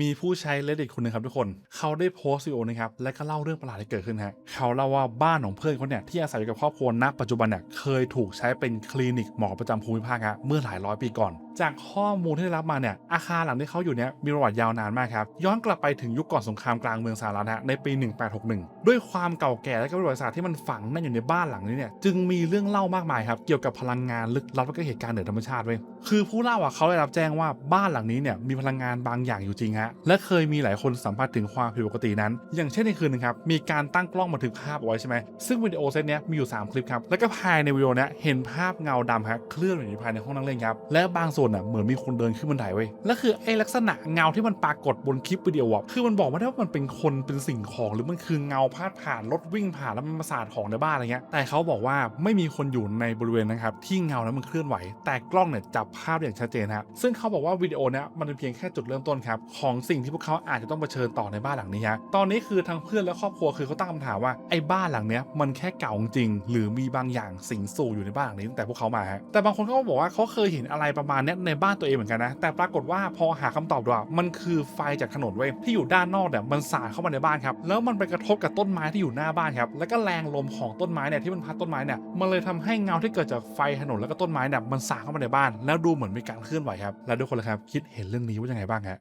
มีผู้ใช้ reddit คนหนึ่งครับทุกคน เขาได้โพสต์วิดีโอนะครับ และก็เล่าเรื่องประหลาดที่เกิดขึ้นฮะ เขาเล่าว่าบ้านของเพื่อนเขาเนี่ยที่อาศัยอยู่กับครอบครัวณปัจจุบันเนี่ยเคยถูกใช้เป็นคลินิกหมอประจำภูมิภาคฮะเมื่อหลายร้อยปีก่อน จากข้อมูลที่ได้รับมาเนี่ยอาคารหลังที่เขาอยู่เนี่ยมีประวัติยาวนานมากครับย้อนกลับไปถึงยุคก่อนสงครามกลางเมืองสหรัฐฮะในปี 1861 ด้วยความเก่าแก่และก็ประวัติศาสตร์ที่มันฝังแน่นอยู่ในบ้านหลังนี้เนี่ยจึงมีเรื่องเล่ามากมายครับเกี่ยวกับพลังงานลึกลับและก็เหตุการณ์เหนือธรรมชาติเว้ยคือผู้เล่าอะเขาได้รับแจ้งว่าบ้านหลังนี้เนี่ยมีพลังงานบางอย่างอยู่จริงฮะและเคยมีหลายคนสัมผัสถึงความผิดปกตินั้น อย่างเช่นในคืนนึงครับมีการตั้งกล้องบันทึกภาพเอาไว้ใช่ไหมซึ่งวิดีโอเซตเนี้ยมีอยู่ 3 คลิปครับแล้วก็ภายในวิดีโอเนี้ยเห็นภาพเงาดำฮะเคลื่อนอยู่ภายในห้องนั่งเล่นครับและบางส่วนอะเหมือนมีคนเดินขึ้นบันไดเว้ยและคือไอ้ลักษณะเงาที่มันปรากฏบนคลิปวิดีโออะคือมันบอกไม่ได้ว่ามันเป็นคนเป็นสิ่งของหรือมันคือเงาพาดผ่านรถวิ่งผ่านแล้วมันมาสาดของในบ้านอะไรเงี้ยแต่เขาบอกว่าไม่มีคนอยู่ในบริเวณนะครับที่เงานั้นมันเคลื่อนไหว แต่กล้องเนี่ยจับภาพอย่างชัดเจนฮะซึ่งเขาบอกว่าวิดีโอเนี้ยมันเป็นเพียงแค่จุดเริ่มต้นครับของสิ่งที่พวกเขาอาจจะต้องเผชิญต่อในบ้านหลังนี้ฮะตอนนี้คือทั้งเพื่อนและครอบครัวคือเขาตั้งคำถามว่าไอ้บ้านหลังเนี้ยมันแค่เก่าจริง หรือมีบางอย่างสิงสู่อยู่ในบ้านหลังนี้ตั้งแต่พวกเขามาฮะแต่บางคนเขาก็บอกว่าเขาเคยเห็นอะไรประมาณนี้ในบ้านตัวเองเหมือนกันนะ แต่ปรากฏว่าพอหาคำตอบดูมันคือไฟจากถนนเว้ยที่อยู่ด้านนอกเนี่ยมันสาดเข้ามาในบ้านครับแล้วมันไปกระทบกับต้นไม้ที่อยู่หน้าบ้านครับแล้วก็แรงลมของต้นไม้เนี่ยที่มันพัดต้นไม้เนี่ยมันเลยทำให้เงาที่เกิดจากไฟถนนแล้วก็ต้นไม้เนี่ยมันสาดเข้ามาในบ้าน แล้วดูเหมือนมีการเคลื่อนไหวครับแล้วทุกคนล่ะครับ คิดเห็นเรื่องนี้ว่ายังไงบ้างฮะ